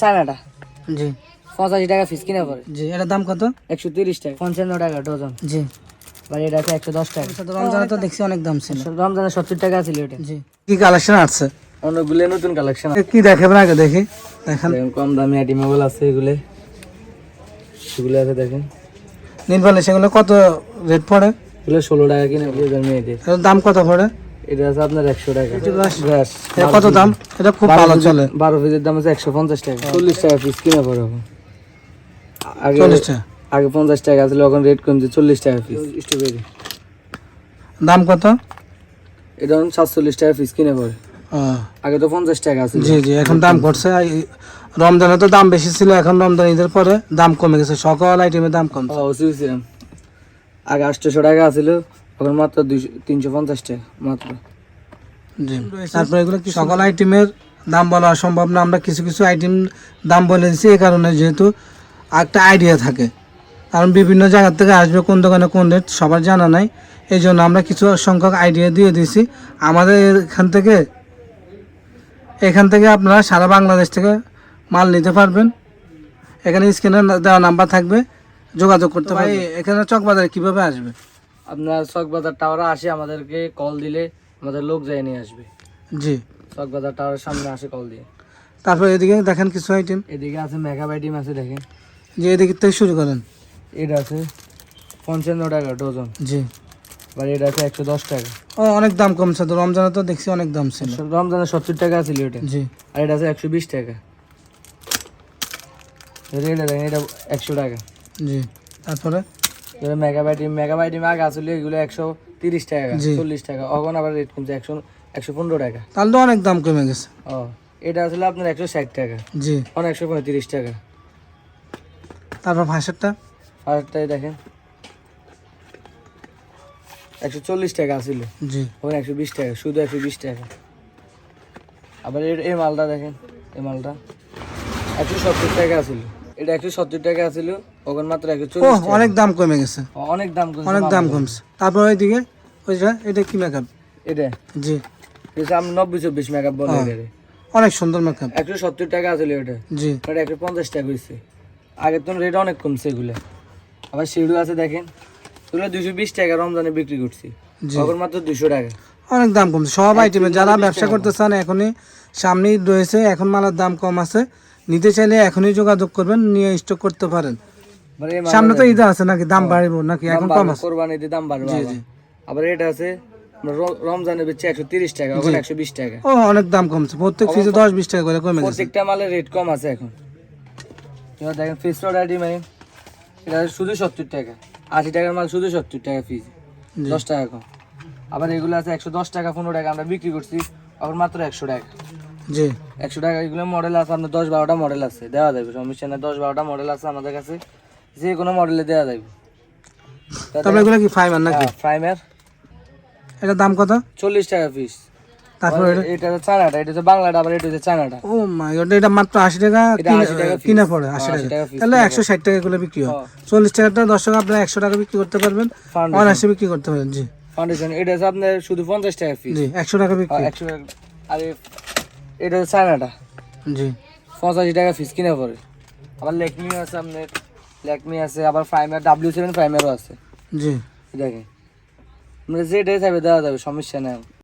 চায়নাটা? জি। পঁচাশি টাকা পিস কিনে পড়ে। জি এটার দাম কত? একশো তিরিশ টাকা পঞ্চান্ন টাকা ডজন। জি। বা এটা আছে একশো দশ টাকা। রমজানে তো দেখছি অনেক দাম ছিল। রমজানে সত্তর টাকা ছিল এটা। জি। কি কালেকশন আছে অনেকগুলো নতুন কালেকশন কি দেখাবেন আগে দেখি। দেখেন। কম দামি আইটেমেবল আছে এগুলো। সেগুলো আছে দেখেন। নীলপালে সেগুলো কত রেট পড়ে? এগুলো ষোলো টাকা কিনে মেয়েদের দাম কত পড়ে? এটা আছে আপনার একশো টাকা। কত দাম? এটা খুব ভালো চলে। বারো পিসের দাম আছে একশো পঞ্চাশ টাকা। চল্লিশ টাকা পিস কিনে পড়ে আগে আগে পঞ্চাশ টাকা ছিল এখন রেট কমছে চল্লিশ টাকা পিস স্ট্রবেরি দাম কত? এটা এখন সাতচল্লিশ টাকা পিস কিনে পড়ে আগে তো পঞ্চাশ টাকা ছিল জি জি এখন দাম করছে। রমজানে তো দাম বেশি ছিল এখন রমজান ঈদের পরে দাম কমে গেছে। সকল আইটেমের দাম কমছে। আগে আটশোশো টাকা ছিল এখন মাত্র দুইশো তিনশো পঞ্চাশ টাকা মাত্র। জি। তারপরে এগুলো কি সকল আইটেমের দাম বলা সম্ভব না। আমরা কিছু কিছু আইটেম দাম বলে দিচ্ছি এই কারণে যেহেতু একটা আইডিয়া থাকে। কারণ বিভিন্ন জায়গা থেকে আসবে কোন দোকানে কোন রেট সবার জানা নাই। এই জন্য আমরা কিছু সংখ্যক আইডিয়া দিয়ে দিয়েছি। আমাদের এখান থেকে এখান থেকে আপনারা সারা বাংলাদেশ থেকে মাল নিতে পারবেন। এখানে স্ক্রিনে দেওয়া নাম্বার থাকবে যোগাযোগ করতে পারি এখানে চকবাজারে কীভাবে আসবে? আপনার চকবাজার টাওয়ারে আসে আমাদেরকে কল দিলে আমাদের লোক যায় নিয়ে আসবে। জি। চকবাজার টাওয়ারের সামনে আসে কল দিয়ে। তারপর এদিকে দেখেন কিছু আইটেম এদিকে আছে মেকআপ আইটেম আছে দেখেন। যে এদিকে থেকে শুরু করেন। এটা আছে পঞ্চান্ন টাকা ডজন জি। বা এটা আছে একশো দশ টাকা। ও অনেক দাম কমছে তো রমজানে তো দেখছি অনেক দাম ছিল। রমজানে সত্তর টাকা ছিল এটা। জি। আর এটা আছে একশো বিশ টাকা। এটা দেখেন এটা একশো টাকা। জি। তারপরে? মেকআপ আইটেম আগে আসলে এগুলো একশো তিরিশ টাকা চল্লিশ টাকা। এখন আবার রেট কমছে একশো একশো পনেরো টাকা। তাহলে তো অনেক দাম কমে গেছে। ও এটা আসলে আপনার একশো ষাট টাকা। জি। এখন একশো পঁয়ত্রিশ টাকা। তারপর ভাষারটা? আর দেখেন। একশো চল্লিশ টাকা আছিল জি। এখন একশো বিশ টাকা শুধু একশো বিশ টাকা। আবার এর- এই মালটা দেখেন এই মালটা। একশো সত্তর টাকা আছিল এটা একশো সত্তর টাকা আছিল ওখানে মাত্র ও অনেক দাম কমে গেছে। অনেক দাম কমছে অনেক দাম। কমছে। তারপর ওইদিকে ওইটা এটা কি মেকআপ এটা? জি। এটা আমি নব্বই চব্বিশ মেকআপ বলে। অনেক সুন্দর মেকআপ একশো সত্তর টাকা আছিল ওটা জি। ওটা একশো পঞ্চাশ টাকা হয়েছে আগের তো রেট অনেক কমছে এগুলো। আবার সিঁড়ু আছে দেখেন। এগুলো দুশো বিশ টাকা রমজানে বিক্রি করছি। তখন মাত্র দুশো টাকা। অনেক দাম কমছে। সব আইটেমে যারা ব্যবসা করতে চান এখনই সামনেই রয়েছে। এখন মালের দাম কম আছে। নিতে চাইলে এখনই যোগাযোগ করবেন নিয়ে স্টক করতে পারেন। সামনে তো ঈদ আছে নাকি? দাম বাড়বে নাকি এখন কম আছে? কোরবানিতে দাম বাড়বে আবার। আবার এটা আছে র- রমজানে বেচছে একশো তিরিশ টাকা ওখানে একশো বিশ টাকা। ও অনেক দাম কমছে। প্রত্যেক ফিজে দশ বিশ টাকা করে কমে গেছে। প্রত্যেকটা মালের রেট কম আছে এখন। এবার দেখেন ফিস আইডি মাই এটা শুধু সত্তর টাকা। আশি টাকার মাল শুধু সত্তর টাকা ফিজ। দশ টাকা কম। আবার এগুলো আছে একশো দশ টাকা পনেরো টাকা। আমরা বিক্রি করছি এখন মাত্র একশো টাকা। জি। একশো টাকা এগুলো মডেল আছে আপনার দশ বারোটা মডেল আছে। দেওয়া যাবে সমস্যা নেই। দশ বারোটা মডেল আছে আমাদের কাছে। যে কোনো মডেলে দেওয়া যাবে তারপরে এগুলো কি ফাইবার নাকি? প্রাইমার এটার দাম কত? চল্লিশ টাকা পিস তারপর এটা? এটা চায়নাটা এটা হচ্ছে বাংলাটা আবার এটা হচ্ছে চায়নাটা। ও মাই গড এটা মাত্র আশি টাকা এটা 80 টাকা কিনা পড়ে আশি হ্যাঁ, 80 টাকা টাকা তাহলে কিনে একশো ষাট টাকা করে বিক্রি হয়। হ্যাঁ। চল্লিশ টাকাটা দর্শক আপনার একশো টাকা বিক্রি করতে পারবেন। অনায়াসে বিক্রি করতে পারেন জি। ফাউন্ডেশন এটা হচ্ছে আপনার শুধু পঞ্চাশ টাকা পিস জি একশো টাকা বিক্রি। একশো টাকা আর এটা চায়নাটা। জি। পঁচাশি টাকা পিস কিনে পড়ে। আবার লেকমি আছে আপনার লেকমি আছে আবার প্রাইমার ডাব্লিউ সেভেন প্রাইমারও আছে। জি। দেখেন। আমরা যে ডে চাইবে দেওয়া যাবে সমস্যা নেই।